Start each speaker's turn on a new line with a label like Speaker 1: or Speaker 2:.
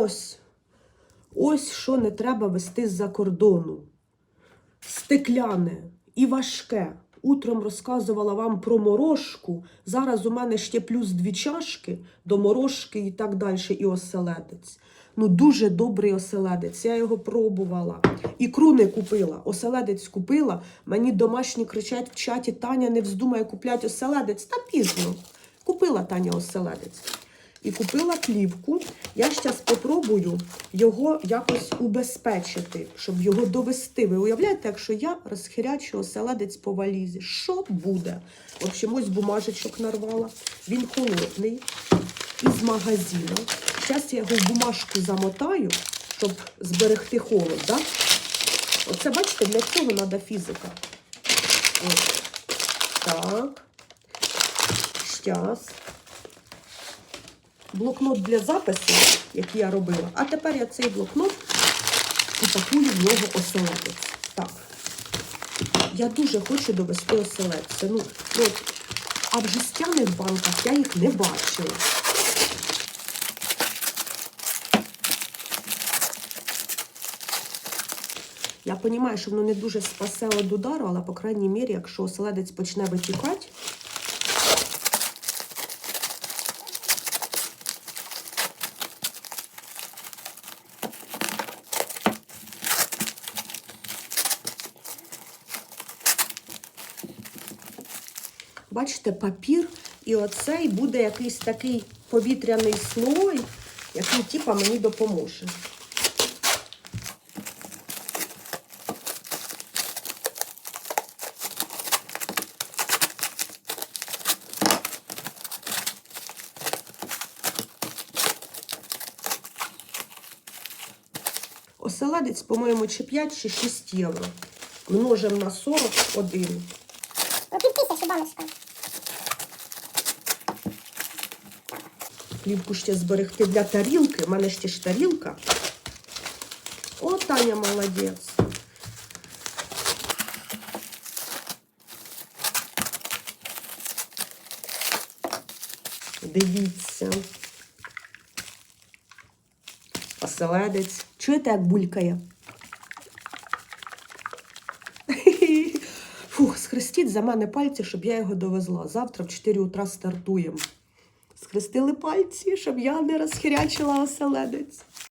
Speaker 1: Ось. Ось що не треба вести з-за кордону. Стекляне і важке. Утром розказувала вам про морожку. Зараз у мене ще плюс дві чашки до морожки і так далі, і оселедець. Ну, дуже добрий оселедець. Я його пробувала. Ікру не купила. Оселедець купила. Мені домашні кричать в чаті: Таня не вздумає купляти оселедець. Та пізно. Купила Таня оселедець. І купила плівку. Я зараз спробую його якось убезпечити, щоб його довести. Ви уявляєте, якщо я розхирячу оселедець по валізі, що буде? В общем, ось бумажечок нарвала. Він холодний із магазину. Зараз я його в бумажку замотаю, щоб зберегти холод. Да? Оце, бачите, для цього треба фізика. Ось. Так. Щас. Блокнот для запису, який я робила. А тепер я цей блокнот і пакую в нього оселедець. Так. Я дуже хочу довести оселедця. Ну, ну, от, а в жестяних банках я їх не бачила. Я розумію, що воно не дуже спасе від удару, але, по крайній мірі, якщо оселедець почне витікати, бачите, папір, і оцей буде якийсь такий повітряний слой, який типа мені допоможе. Оселедець, по-моєму, чи 5, чи 6 євро. Множимо на 41.
Speaker 2: Баночка.
Speaker 1: Плівку ще зберегти для тарілки. У мене ще ж тарілка. О, Таня молодець. Дивіться. Оселедець. Чуєте, як булькає? Схрестіть за мене пальці, щоб я його довезла. Завтра в 4 утра стартуємо. Схрестили пальці, щоб я не розхирячила оселедець.